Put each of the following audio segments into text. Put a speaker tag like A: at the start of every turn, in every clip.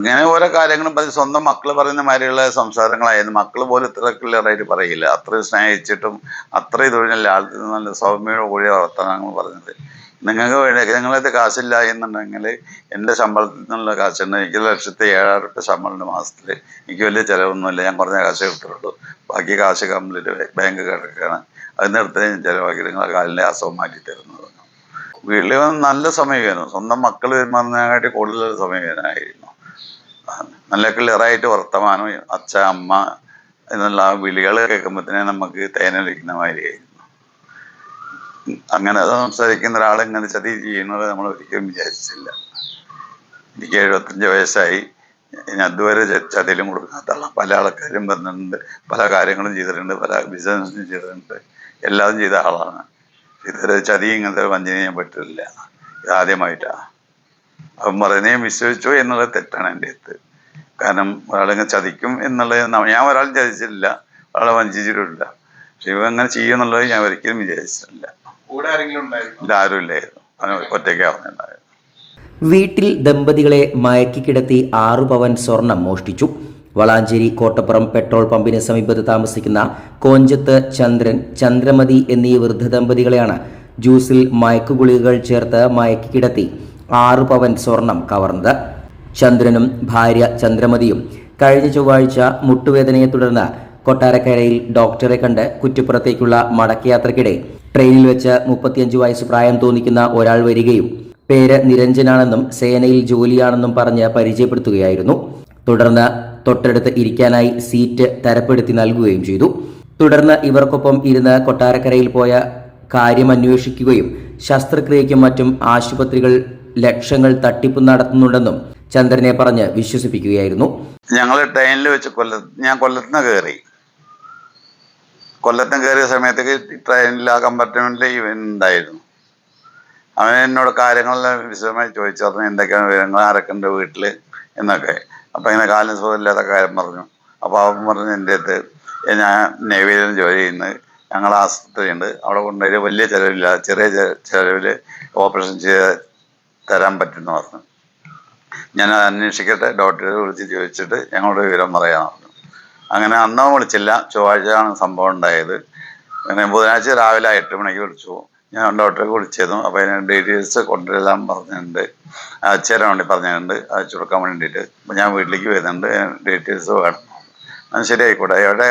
A: ഇങ്ങനെ ഓരോ കാര്യങ്ങളും പറഞ്ഞ് സ്വന്തം മക്കൾ പറയുന്ന മാതിരിയുള്ള സംസാരങ്ങളായിരുന്നു. മക്കൾ പോലും ഇത്ര ക്ലിയറായിട്ട് പറയില്ല. അത്രയും സ്നേഹിച്ചിട്ടും അത്രയും തൊഴിലല്ല ആൾ നല്ല സൗമ്യയുടെ കൂടിയ വർത്തമാനങ്ങൾ പറഞ്ഞത്. നിങ്ങൾക്ക് വേണ്ടി നിങ്ങളത് കാശില്ല എന്നുണ്ടെങ്കിൽ എന്റെ ശമ്പളത്തിൽ നിന്നുള്ള കാശുണ്ട് എനിക്ക് ലക്ഷത്തി ഏഴായിരം റുപ്യ ശമ്പളം മാസത്തിൽ എനിക്ക് വലിയ ചിലവൊന്നുമില്ല. ഞാൻ കുറഞ്ഞ കാശേ കിട്ടുള്ളൂ ബാക്കി കാശ് കംപ്ലീറ്റ് ബാങ്ക് കിടക്കുകയാണ് അതിന്റെ അടുത്ത് ഞാൻ ചിലവാക്കി നിങ്ങളെ കാലിന്റെ അസുഖം മാറ്റി തരുന്നത്. വീട്ടിൽ വന്ന് നല്ല സമയമായിരുന്നു സ്വന്തം മക്കൾ വരുമ്പോൾ കൂടുതൽ സമീപനമായിരുന്നു നല്ല ക്ലിയറായിട്ട് വർത്തമാനം അച്ഛ അമ്മ എന്നുള്ള ആ വിളികൾ കേൾക്കുമ്പോഴത്തേനെ നമുക്ക് തേനൊലിക്കുന്ന മാതിരിയായിരുന്നു. അങ്ങനെ സംസാരിക്കുന്ന ഒരാൾ ഇങ്ങനെ ചതി ചെയ്യുന്നത് നമ്മൾ ഒരിക്കലും വിചാരിച്ചില്ല. എനിക്ക് എഴുപത്തഞ്ച് വയസ്സായി. ഞാൻ അതുവരെ ചതിയിലും കൊടുക്കാത്ത ആളാണ് പല ആൾക്കാരും വന്നിട്ടുണ്ട് പല കാര്യങ്ങളും ചെയ്തിട്ടുണ്ട് പല ബിസിനസ്സും ചെയ്തിട്ടുണ്ട്. എല്ലാം ചെയ്ത ആളാണ്. ഇതുവരെ ചതി ഇങ്ങനത്തെ വഞ്ചന ചെയ്യാൻ പറ്റില്ല ആദ്യമായിട്ടാണ് അവൻ പറയുന്നേ വിശ്വസിച്ചു എന്നുള്ളത് തെറ്റാണ് എന്റെ അടുത്ത്. കാരണം ഒരാളിങ്ങനെ ചതിക്കും എന്നുള്ളത് ഞാൻ ഒരാളും ചതിച്ചിട്ടില്ല ഒരാളെ വഞ്ചിച്ചിട്ടില്ല പക്ഷെ ഇവ അങ്ങനെ ചെയ്യും എന്നുള്ളത് ഞാൻ ഒരിക്കലും വിചാരിച്ചിട്ടില്ല.
B: കൂടെ ആരെങ്കിലും ഉണ്ടായിരുന്നു?
A: ഇതാരും ഇല്ലായിരുന്നു അവന് ഒറ്റയ്ക്കാവുന്നുണ്ടായിരുന്നു
C: വീട്ടിൽ ദമ്പതികളെ മയക്കിക്കിടത്തി ആറു പവൻ സ്വർണം മോഷ്ടിച്ചു. വളാഞ്ചേരി കോട്ടപ്പുറം പെട്രോൾ പമ്പിന് സമീപത്ത് താമസിക്കുന്ന കോഞ്ചത്ത് ചന്ദ്രൻ ചന്ദ്രമതി എന്നീ വൃദ്ധ ദമ്പതികളെയാണ് ജ്യൂസിൽ മയക്കുഗുളികകൾ ചേർത്ത് മയക്കിക്കിടത്തി ആറു പവൻ സ്വർണം കവർന്നത്. ചന്ദ്രനും ഭാര്യ ചന്ദ്രമതിയും കഴിഞ്ഞ ചൊവ്വാഴ്ച മുട്ടുവേദനയെ തുടർന്ന് കൊട്ടാരക്കരയിൽ ഡോക്ടറെ കണ്ട് കുറ്റിപ്പുറത്തേക്കുള്ള മടക്കയാത്രക്കിടെ ട്രെയിനിൽ വെച്ച് മുപ്പത്തിയഞ്ച് വയസ്സ് പ്രായം തോന്നിക്കുന്ന ഒരാൾ വരികയും പേര് നിരഞ്ജനാണെന്നും സേനയിൽ ജോലിയാണെന്നും പറഞ്ഞ് പരിചയപ്പെടുത്തുകയായിരുന്നു. തുടർന്ന് തൊട്ടടുത്ത് ഇരിക്കാനായി സീറ്റ് തരപ്പെടുത്തി നൽകുകയും ചെയ്തു. തുടർന്ന് ഇവർക്കൊപ്പം ഇരുന്ന് കൊട്ടാരക്കരയിൽ പോയ കാര്യം അന്വേഷിക്കുകയും ശസ്ത്രക്രിയയ്ക്കും മറ്റും ആശുപത്രികൾ ലക്ഷങ്ങൾ തട്ടിപ്പ് നടത്തുന്നുണ്ടെന്നും ചന്ദ്രനെ പറഞ്ഞ് വിശ്വസിപ്പിക്കുകയായിരുന്നു.
A: ഞങ്ങൾ ട്രെയിനിൽ വെച്ച് കൊല്ലത്ത് ഞാൻ കൊല്ലത്തുനിന്ന് കയറി കൊല്ലത്തിന് കയറിയ സമയത്തേക്ക് ട്രെയിനിൽ ആ കമ്പാർട്ട്മെന്റിൽ ഉണ്ടായിരുന്നു. അവൻ എന്നോട് കാര്യങ്ങളെല്ലാം വിശദമായി ചോദിച്ചു പറഞ്ഞു എന്തൊക്കെയാണ് വിവരങ്ങൾ ആരൊക്കെ ഉണ്ട് വീട്ടിൽ എന്നൊക്കെ. അപ്പം ഇങ്ങനെ കാലിന് സുഖമില്ലാത്ത കാര്യം പറഞ്ഞു. അപ്പോൾ അവൻ പറഞ്ഞു എന്റെ അടുത്ത് ഞാൻ നേവിയിലും ജോലി ചെയ്യുന്നത് ഞങ്ങൾ ആശുപത്രി ഉണ്ട് അവിടെ കൊണ്ടുപോയി വലിയ ചിലവില്ല ചെറിയ ചിലവിൽ ഓപ്പറേഷൻ ചെയ്ത് തരാൻ പറ്റുന്ന പറഞ്ഞു. ഞാൻ അത് അന്വേഷിക്കട്ടെ ഡോക്ടറെ വിളിച്ച് ചോദിച്ചിട്ട് ഞങ്ങളുടെ വിവരം പറയാൻ പറഞ്ഞു. അങ്ങനെ അന്നോ വിളിച്ചില്ല. ചൊവ്വാഴ്ചയാണ് സംഭവം ഉണ്ടായത്. പിന്നെ ബുധനാഴ്ച രാവിലെ എട്ട് മണിക്ക് വിളിച്ചു. ഞാൻ ഡോക്ടറെ വിളിച്ചിരുന്നു. അപ്പോൾ അതിന് ഡീറ്റെയിൽസ് കൊണ്ടുവരാൻ പറഞ്ഞിട്ടുണ്ട്. തരാൻ വേണ്ടി പറഞ്ഞിട്ടുണ്ട്. അയച്ചു കൊടുക്കാൻ വേണ്ടിയിട്ട്. അപ്പോൾ ഞാൻ വീട്ടിലേക്ക് വരുന്നുണ്ട്. ഡീറ്റെയിൽസ് വേണം. അത് ശരി ആയിക്കോട്ടെ എവിടെ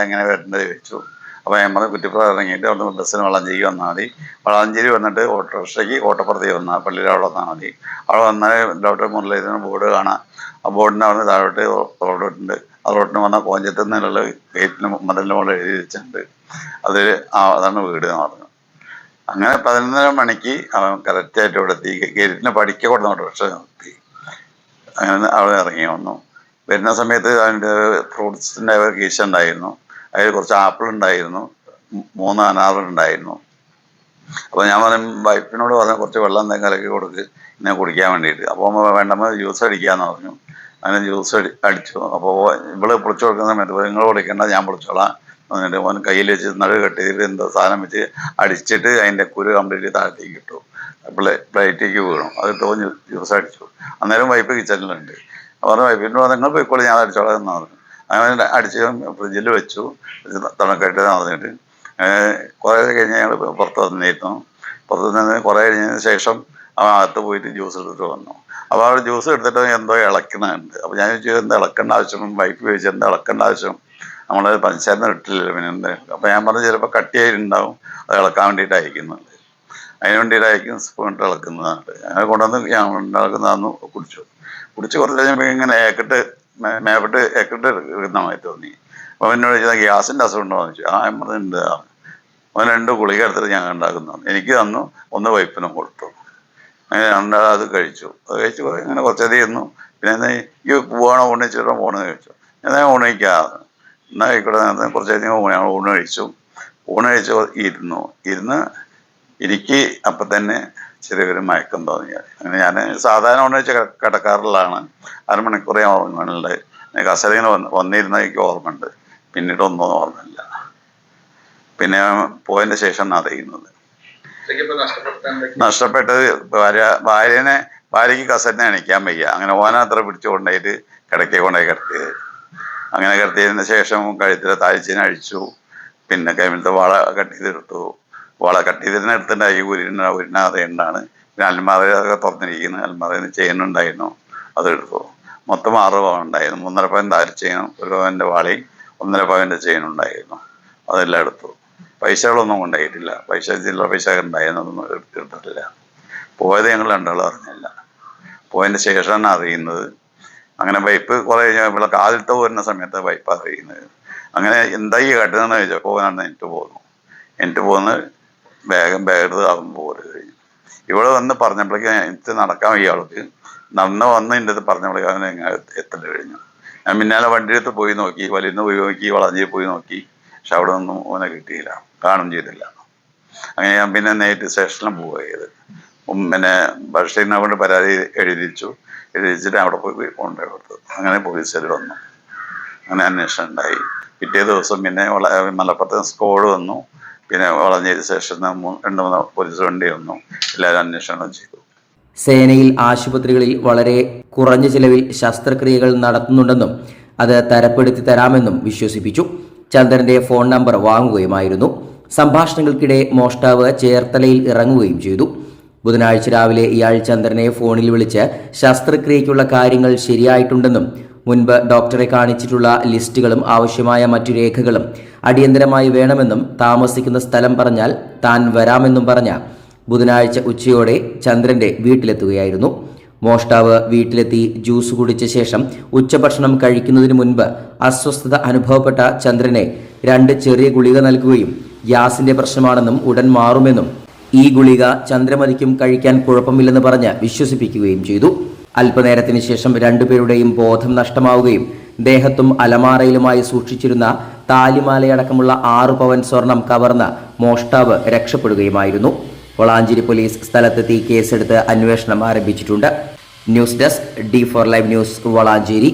A: എങ്ങനെ വരേണ്ടത് ചോദിച്ചു. അപ്പോൾ ഞാൻ പറഞ്ഞു കുറ്റിപ്പുറം ഇറങ്ങിയിട്ട് അവിടുന്ന് ബസ്സിന് വളാഞ്ചേരി വന്നാൽ മതി വളാഞ്ചേരി വന്നിട്ട് ഓട്ടോറിക്ഷയ്ക്ക് ഓട്ടപ്പുറത്തേക്ക് വന്നാൽ പള്ളിയുടെ അവിടെ വന്നാൽ മതി. അവിടെ വന്നാൽ ഡോക്ടർ മുരളീധരൻ ബോർഡ് കാണാം. ആ ബോർഡിന്റെ അവിടെ താഴോട്ട് റോഡുണ്ട്. ആ റോഡിന് വന്നാൽ കോഞ്ചത്ത് നിന്നുള്ള ഗേറ്റിന് മതിലിന് മുകളിൽ എഴുതി വെച്ചിട്ടുണ്ട്. അത് ആ അതാണ് വീട് എന്ന് പറഞ്ഞു. അങ്ങനെ പതിനൊന്നര മണിക്ക് അവൻ കറക്റ്റായിട്ട് ഇവിടെ എത്തി. ഗേറ്റിന് പഠിക്ക കൊടുത്ത ഓട്ടോറിക്ഷ നിർത്തി. അങ്ങനെ അവിടെ ഇറങ്ങി വന്നു. വരുന്ന സമയത്ത് അതിന്റെ ഫ്രൂട്ട്സിന്റെ കീശ ഉണ്ടായിരുന്നു. അതിൽ കുറച്ച് ആപ്പിൾ ഉണ്ടായിരുന്നു. മൂന്ന് അനാറ് ഉണ്ടായിരുന്നു. അപ്പോൾ ഞാൻ പറയും വൈഫിനോട് പറഞ്ഞു കുറച്ച് വെള്ളം എന്തെങ്കിലും കലക്കി കൊടുക്ക് ഇങ്ങനെ കുടിക്കാൻ വേണ്ടിയിട്ട്. അപ്പോൾ വേണ്ടമ്മ ജ്യൂസ് അടിക്കാന്ന് പറഞ്ഞു. അങ്ങനെ ജ്യൂസ് അടി അടിച്ചു. അപ്പോൾ ഇവൾ പൊളിച്ചു കൊടുക്കുന്ന സമയത്ത് നിങ്ങൾ പൊളിക്കണ്ട ഞാൻ പൊളിച്ചോളാം. എന്നിട്ട് ഓൻ കയ്യിൽ വെച്ച് നടു കെട്ടി ചെയ്തിട്ട് എന്തോ സാധനം വെച്ച് അടിച്ചിട്ട് അതിന്റെ കുരു കംപ്ലീറ്റ് താഴത്തേക്ക് ഇട്ടു. പ്ലേ പ്ലേറ്റിലേക്ക് വീണു. അത് തോന്നി ജ്യൂസ് അടിച്ചു. അന്നേരം വൈഫ് കിച്ചണിലുണ്ട്. പറഞ്ഞു വൈഫിന്റെ നിങ്ങൾ പോയിക്കോളൂ ഞാൻ അടിച്ചോളാം എന്ന് പറഞ്ഞു. അങ്ങനെ അടിച്ച് ഫ്രിഡ്ജിൽ വെച്ചു. തണുക്കായിട്ട് നടന്നിട്ട് കുറേ കഴിഞ്ഞ് ഞങ്ങൾ പുറത്ത് വന്നിരുന്നു. പുറത്ത് നിന്ന് കുറേ കഴിഞ്ഞതിന് ശേഷം അവൻ അകത്ത് പോയിട്ട് ജ്യൂസ് എടുത്തിട്ട് വന്നു. അപ്പോൾ അവിടെ ജ്യൂസ് എടുത്തിട്ട് എന്തോ ഇളക്കുന്നുണ്ട് അപ്പോൾ ഞാൻ ചോദിച്ചു എന്താ ഇളക്കേണ്ട ആവശ്യം? വൈഫ് ചോദിച്ചു എന്താ ഇളക്കേണ്ട ആവശ്യം? നമ്മൾ പഞ്ചസാര ഇട്ടില്ലല്ലോ പിന്നെ എന്താ? അപ്പോൾ ഞാൻ പറഞ്ഞു ചിലപ്പോൾ കട്ടിയായിട്ടുണ്ടാവും. അത് ഇളക്കാൻ വേണ്ടിയിട്ട് അയക്കുന്നുണ്ട് അതിന് വേണ്ടിയിട്ടായിരിക്കും സ്പൂൺ ഇട്ട് ഇളക്കുന്നതാണ്. അങ്ങനെ കൊണ്ടുവന്ന് ഞാൻ ഇളക്കുന്നതാന്ന് കുടിച്ചു. കുടിച്ച് കുറച്ച് കഴിഞ്ഞപ്പോൾ ഇങ്ങനെ ഏക്കിട്ട് മേപ്പിട്ട് ഏക്കിട്ട് എടുക്കുന്നമായി തോന്നി. അപ്പോൾ എന്നോട് ചോദിച്ചാൽ ഗ്യാസിന്റെ അസുഖം ഉണ്ടോ? എന്ന് ചോദിച്ചു. ആ പറഞ്ഞിട്ടുണ്ട് അവൻ രണ്ട് ഗുളിക എടുത്തിട്ട് ഞാൻ ഉണ്ടാക്കുന്നു എനിക്ക് തന്നു ഒന്ന് വൈപ്പിനും കൊടുത്തു. അങ്ങനെ രണ്ടാൾ അത് കഴിച്ചു. അത് കഴിച്ച് ഇങ്ങനെ കുറച്ചധികം ഇരുന്നു. പിന്നെ എന്നാ ഈ പോവാണോ ഊണിച്ചിട്ട് പോകണമെന്ന് ചോദിച്ചു. ഞാൻ ഊണിക്കാതെ എന്നാൽ ആയിക്കോട്ടെ കുറച്ചധികം ഊണ് ഞങ്ങൾ ഊണ് കഴിച്ചു. ഊണ് കഴിച്ച് ഇരുന്നു. ഇരുന്ന് എനിക്ക് അപ്പം തന്നെ ചെറിയൊരു മയക്കം തോന്നിയത് അങ്ങനെ ഞാൻ സാധാരണ കിട- കിടക്കാറുള്ളതാണ് അരമണിക്കൂറേ ഓർമ്മയുണ്ട് കസരങ്ങനെ വന്ന് വന്നിരുന്ന എനിക്ക് ഓർമ്മയുണ്ട്. പിന്നീട് ഒന്നും ഓർമ്മയില്ല. പിന്നെ പോയതിന് ശേഷം അറിയുന്നത്. നഷ്ടപ്പെട്ടത് ഭാര്യ ഭാര്യനെ ഭാര്യയ്ക്ക് കസറ്റിനെ അണിക്കാൻ വയ്യ. അങ്ങനെ ഓനാത്ര പിടിച്ചു കൊണ്ടുപോയിട്ട് കിടക്കെ കൊണ്ടുപോയി കിടത്തിയത്. അങ്ങനെ കിടത്തിയതിന് ശേഷം കഴുത്തിലെ താഴ്ചനെ അഴിച്ചു. പിന്നെ കൈമിലത്തെ വള കട്ട് ചെയ്തെടുത്തു. വള കട്ട് ചെയ്തതിന് എടുത്തിട്ടുണ്ടായി ഉരുന്ന ഉരുന്നാതെ ഉണ്ടാണ് പിന്നെ അൽമാറയൊക്കെ തുറന്നിരിക്കുന്നത് അൽമാറയിൽ ചെയ്യുന്നുണ്ടായിരുന്നു അതെടുത്തു മൊത്തം ആറ് പവൻ ഉണ്ടായിരുന്നു. മൂന്നര പവൻ താരി ചെയ്യണം ഒരു പവന്റെ വാളി ഒന്നര പവന്റെ ചെയ്യുന്നുണ്ടായിരുന്നു അതെല്ലാം എടുത്തു. പൈസകളൊന്നും കൊണ്ടായിട്ടില്ല പൈസ ചില്ലറ പൈസ ഉണ്ടായിരുന്നു. അതൊന്നും എടുത്തിട്ടില്ല. പോയത് ഞങ്ങൾ രണ്ടാളും അറിഞ്ഞില്ല. പോയതിന് ശേഷമാണ് അറിയുന്നത്. അങ്ങനെ വൈപ്പ് കുറെ ഇവിടെ കാലിട്ട് പോരുന്ന സമയത്ത് വൈപ്പ് അറിയുന്നത്. അങ്ങനെ എന്തായി കാട്ടുന്നതെന്ന് ചോദിച്ചാൽ പോകാനാണ് എനിക്ക് പോകുന്നു എനിക്ക് പോകുന്ന വേഗം ബാഗ് അതും പോലെ കഴിഞ്ഞു ഇവിടെ വന്ന് പറഞ്ഞപ്പോഴേക്കും എനിക്ക് നടക്കാൻ വയ്യ ആൾക്ക്. നടന്ന് വന്ന് എന്റെ അടുത്ത് പറഞ്ഞപ്പോഴേക്കും അവൻ എത്തൽ കഴിഞ്ഞു. ഞാൻ പിന്നാലെ വണ്ടിയെടുത്ത് പോയി നോക്കി വലിയ പോയി നോക്കി വളഞ്ഞി പോയി നോക്കി. പക്ഷെ അവിടെ ഒന്നും ഓനെ കിട്ടിയില്ല. കാണും ചെയ്തില്ല. അങ്ങനെ ഞാൻ പിന്നെ നേരിട്ട് സ്റ്റേഷനിലും പോവുകയത് പിന്നെ ബഷീറിനെ കൊണ്ട് പരാതി എഴുതിച്ചു. എഴുതിച്ചിട്ട് അവിടെ പോയി കൊണ്ടുപോയി കൊടുത്തു. അങ്ങനെ പോലീസുകാർ വന്നു. അങ്ങനെ അന്വേഷണം ഉണ്ടായി. പിറ്റേ ദിവസം പിന്നെ മലപ്പുറത്ത് സ്കോഡ് വന്നു. പിന്നെ വളഞ്ഞതിന് ശേഷം രണ്ടു മൂന്ന് പോലീസ് വണ്ടി വന്നു. എല്ലാവരും അന്വേഷണം ചെയ്തു.
C: സേനയിൽ ആശുപത്രികളിൽ വളരെ കുറഞ്ഞ ചിലവിൽ ശസ്ത്രക്രിയകൾ നടത്തുന്നുണ്ടെന്നും അത് തരപ്പെടുത്തി തരാമെന്നും വിശ്വസിപ്പിച്ചു. ചന്ദ്രന്റെ ഫോൺ നമ്പർ വാങ്ങുകയുമായിരുന്നു. സംഭാഷണങ്ങൾക്കിടെ മോഷ്ടാവ് ചേർത്തലയിൽ ഇറങ്ങുകയും ചെയ്തു. ബുധനാഴ്ച രാവിലെ ഇയാൾ ചന്ദ്രനെ ഫോണിൽ വിളിച്ച് ശസ്ത്രക്രിയയ്ക്കുള്ള കാര്യങ്ങൾ ശരിയായിട്ടുണ്ടെന്നും മുൻപ് ഡോക്ടറെ കാണിച്ചിട്ടുള്ള ലിസ്റ്റുകളും ആവശ്യമായ മറ്റു രേഖകളും അടിയന്തരമായി വേണമെന്നും താമസിക്കുന്ന സ്ഥലം പറഞ്ഞാൽ താൻ വരാമെന്നും പറഞ്ഞ ബുധനാഴ്ച ഉച്ചയോടെ ചന്ദ്രന്റെ വീട്ടിലെത്തുകയായിരുന്നു. മോഷ്ടാവ് വീട്ടിലെത്തി ജ്യൂസ് കുടിച്ച ശേഷം ഉച്ചഭക്ഷണം കഴിക്കുന്നതിന് മുൻപ് അസ്വസ്ഥത അനുഭവപ്പെട്ട ചന്ദ്രനെ രണ്ട് ചെറിയ ഗുളിക നൽകുകയും ഗ്യാസിന്റെ പ്രശ്നമാണെന്നും ഉടൻ മാറുമെന്നും ഈ ഗുളിക ചന്ദ്രമതിക്കും കഴിക്കാൻ കുഴപ്പമില്ലെന്ന് പറഞ്ഞ് വിശ്വസിപ്പിക്കുകയും ചെയ്തു. അല്പനേരത്തിന് ശേഷം രണ്ടുപേരുടെയും ബോധം നഷ്ടമാവുകയും ദേഹത്തും അലമാറയിലുമായി സൂക്ഷിച്ചിരുന്ന താലിമാലയടക്കമുള്ള ആറു പവൻ സ്വർണം കവർന്ന് മോഷ്ടാവ് രക്ഷപ്പെടുകയുമായിരുന്നു. വളാഞ്ചേരി പോലീസ് സ്ഥലത്തെത്തി കേസെടുത്ത് അന്വേഷണം ആരംഭിച്ചിട്ടുണ്ട്. News desk D four live news Valanchery.